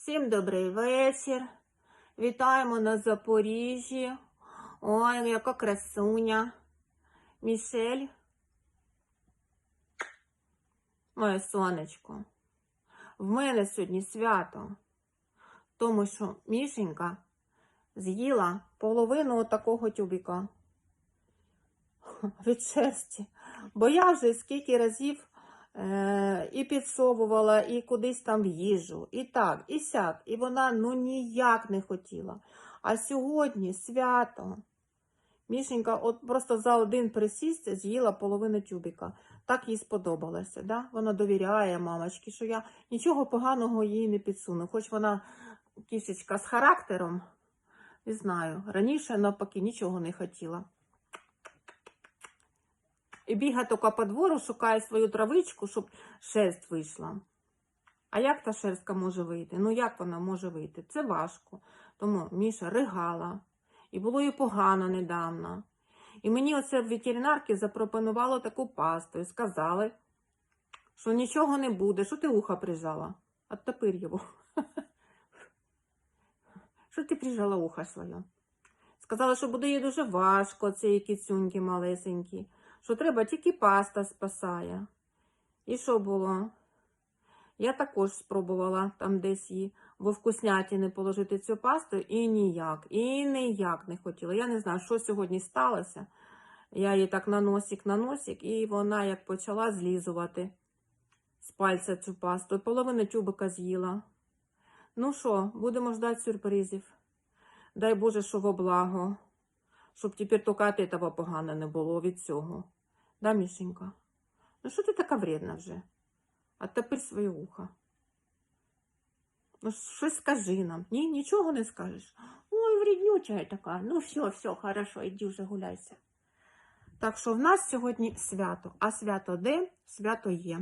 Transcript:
Всім добрий вечір. Вітаємо на Запоріжжі. Ой, яка красуня. Мішель. Моє сонечко. В мене сьогодні свято. Тому що Мішенька з'їла половину такого тюбіка від шерсті. Бо я вже скільки разів і підсовувала, і кудись там в їжу, і так, і сяк. І вона ну ніяк не хотіла. А сьогодні свято. Мішенька от просто за один присіст з'їла половину тюбіка. Так їй сподобалося. Да? Вона довіряє мамочці, що я нічого поганого їй не підсуну. Хоч вона кішечка з характером, не знаю, раніше навпаки нічого не хотіла. І бігає тільки по двору, шукає свою травичку, щоб шерсть вийшла. А як та шерстка може вийти? Ну як вона може вийти? Це важко. Тому Міша ригала. І було їй погано недавно. І мені оце в ветеринарці запропонувало таку пасту і сказали, що нічого не буде. Що ти ухо прижала? Оттопир його. Що ти прижала ухо своє? Сказали, що буде їй дуже важко, цієї кицюньки малесенькі, що треба тільки паста спасає. І що було? Я також спробувала там десь її во вкуснятіни положити цю пасту і ніяк, і ніяк не хотіла. Я не знаю, що сьогодні сталося. Я її так на носик, на носик, і вона як почала злізувати з пальця цю пасту. Половину тюбика з'їла. Ну що, будемо ждати сюрпризів. Дай Боже, що во благо. Щоб тепер тільки того погано не було від цього. Да, Мішенька? Ну що ти така вредна вже? Оттопир своє ухо. Ну, щось скажи нам. Ні, нічого не скажеш. Ой, вреднюча така. Ну, все, все, хорошо, іди вже гуляйся. Так що в нас сьогодні свято. А свято де? Свято є.